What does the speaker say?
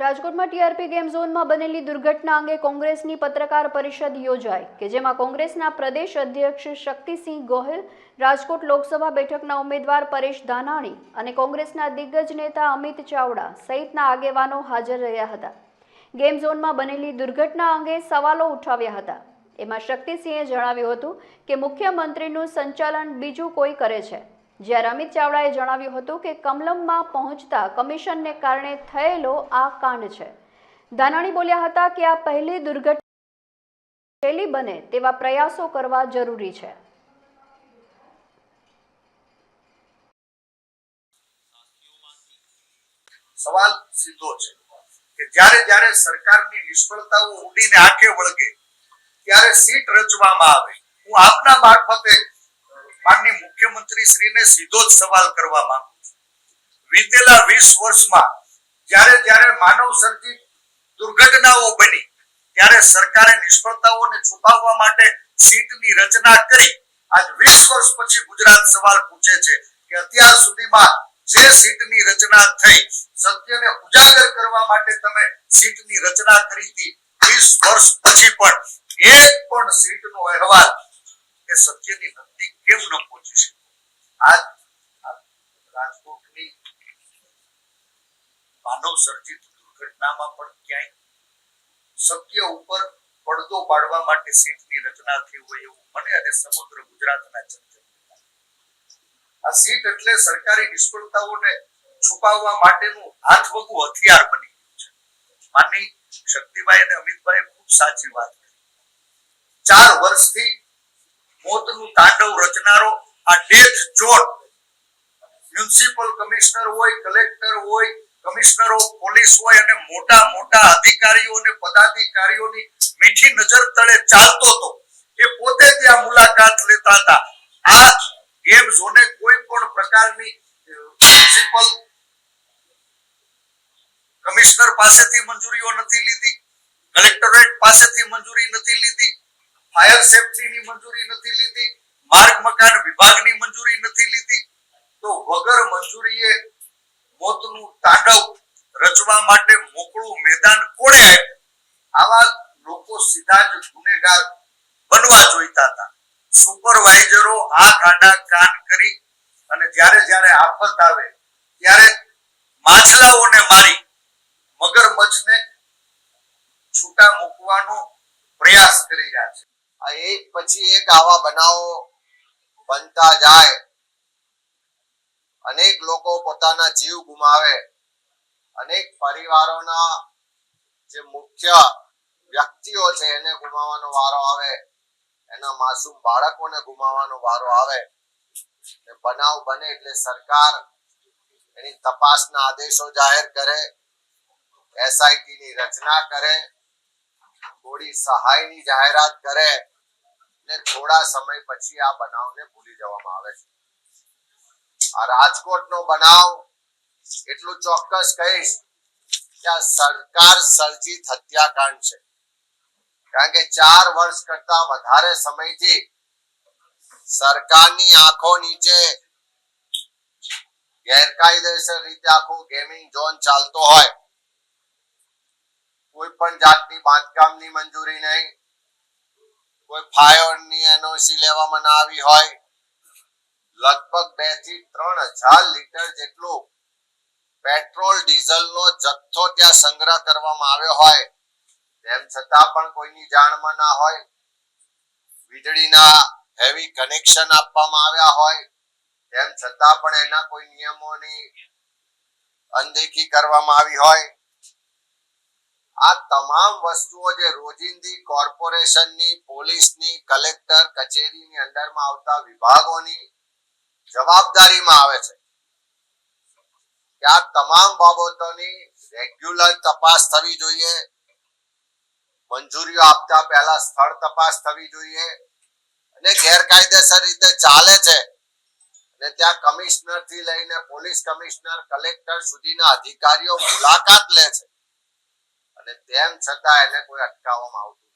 રાજકોટમાં TRP game ઝોનમાં બનેલી દુર્ઘટના અંગે કોંગ્રેસની પત્રકાર પરિષદ યોજાઈ, કે જેમાં કોંગ્રેસના પ્રદેશ અધ્યક્ષ શક્તિસિંહ ગોહિલ, રાજકોટ લોકસભા બેઠકના ઉમેદવાર પરેશ ધાનાણી અને કોંગ્રેસના દિગ્ગજ નેતા અમિત ચાવડા સહિતના આગેવાનો હાજર રહ્યા હતા. ગેમ ઝોનમાં બનેલી દુર્ઘટના અંગે સવાલો ઉઠાવ્યા હતા. એમાં શક્તિસિંહે જણાવ્યું હતું કે મુખ્યમંત્રીનું સંચાલન બીજું કોઈ કરે છે. જ્યારે અમિત ચાવડાએ જણાવ્યું હતું કે કમલમમાં પહોંચતા કમિશનને કારણે થયેલો આ કાંડ છે. ધાનાણી બોલ્યા હતા કે આ પહેલી દુર્ઘટના બને તેવા પ્રયાસો કરવા જરૂરી છે. સવાલ સીધો છે કે જ્યારે જ્યારે સરકારની નિષ્ફળતાઓ ઉડીને આંખે વળગે, ત્યારે સીટ રચવામાં આવે. હું આપના મારફતે માનની મુખ્યમંત્રી શ્રીને સીધો જ સવાલ કરવા માંગુ છું. વીતેલા વીસ વર્ષમાં જ્યારે જ્યારે માનવ સર્જિત દુર્ઘટનાઓ બની, ત્યારે સરકારે નિષ્ફળતાઓને છુપાવવા માટે સીટની રચના કરી. આજ વીસ વર્ષ પછી ગુજરાત સવાલ પૂછે છે કે અત્યાર સુધીમાં જે સીટની રચના થઈ, સત્યને ઉજાગર કરવા માટે તમે સીટની રચના કરી હતી, વીસ વર્ષ પછી પણ એક પણ સીટનો અહેવાલ એ સત્યની નજીક કેમ ન પહોંચી શક્યો આજ માનવ સર્જિત દુર્ઘટનામાં પણ ક્યાંય સત્ય ઉપર પડદો પાડવા માટે સીટની રચના થઈ હોય એવું મને અને સમગ્ર ગુજરાતના જનતાને આ સીટ એટલે સરકારી નિષ્ફળતાઓને છુપાવવા માટેનું હાથવગું હથિયાર બની ગયું છે. માની શક્તિભાઈ અને અમિતભાઈ ખૂબ સાચી વાત કરી. ચાર વર્ષથી મોતનું તાંડવ રચનારો આ ડેથ ઝોન મ્યુનિસિપલ કમિશનર હોય, કલેક્ટર હોય, કમિશનરો, પોલીસ હોય અને મોટા મોટા અધિકારીઓ અને પદાધિકારીઓની મીઠી નજર તળે ચાલતો હતો. એ પોતે ત્યાં મુલાકાત લેતા હતા. આ ગેમ ઝોને કોઈ પણ પ્રકારની મ્યુનિસિપલ કમિશનર પાસેથી મંજૂરીઓ નથી લીધી, કલેક્ટરેટ પાસેથી મંજૂરી નથી લીધી ફાયર સેફટીની મંજૂરી નથી લીધી, માર્ગ મકાન વિભાગની મંજૂરી નથી લીધી, તો વગર મંજૂરીએ મોતનું તાંડવ રચવા માટે મોકળું મેદાન કોણે? આવા લોકો સીધા જ ગુનેગાર બનવા જોઈતા હતા. સુપરવાઇઝરો આ કાંડા કાન કરી અને જ્યારે જ્યારે આફત આવે, ત્યારે માછલાઓને મારી મગરમચ્છને છૂટા મૂકવાનો પ્રયાસ કરી રહ્યા છે. એક પછી એક આવા બનાવો બનતા જાય. અનેક લોકો પોતાના જીવ ગુમાવે. અનેક પરિવારોના જે મુખ્ય વ્યક્તિઓ છે એને ગુમાવવાનો વારો આવે. એના માસૂમ બાળકોને ગુમાવવાનો વારો આવે. બનાવ બને એટલે સરકાર એની તપાસના આદેશો જાહેર કરે એસઆઈટી ની રચના કરે થોડી સહાયની જાહેરાત કરે ને થોડા સમય પછી આ બનાવને ભૂલી જવામાં આવે છે. આ રાજકોટનો બનાવ એટલું ચોક્કસ કહીશ કે આ સરકાર સર્જિત હત્યાકાંડ છે. કારણ કે ચાર વર્ષ કરતા વધારે સમયથી સરકારની આંખો નીચે ગેરકાયદેસર રીતે આખું ગેમિંગ ઝોન ચાલતો હોય. કોઈ પણ જાતની બાંધકામની મંજૂરી નહીં. કોઈ ફાયરની એનઓસી લેવામાં ના આવી હોય. લગભગ બેથી ત્રણ હજાર લીટર જેટલું પેટ્રોલ ડીઝલ નો જથ્થો ત્યાં સંગ્રહ કરવામાં આવ્યો હોય. તેમ છતાં પણ કોઈની જાણમાં ના હોય. વીજળીના હેવી કનેક્શન આપવામાં આવ્યા હોય. તેમ છતાં પણ એના કોઈ નિયમોની અનદેખી કરવામાં આવી હોય. આ તમામ વસ્તુઓ જે રોજિંદી કોર્પોરેશનની, પોલીસની, કલેક્ટર કચેરીની અંડરમાં આવતા વિભાગોની જવાબદારીમાં આવે છે. કે આ તમામ બાબતોની રેગ્યુલર તપાસ થવી જોઈએ. મંજૂરીઓ આપતા પહેલા સ્થળ તપાસ થવી જોઈએ. અને ગેરકાયદેસર રીતે ચાલે છે. અને ત્યાં કમિશનરથી લઈને પોલીસ કમિશનર, કલેક્ટર સુધીના અધિકારીઓ મુલાકાત લે છે. અને તેમ છતાં એને કોઈ અટકાવવામાં આવતું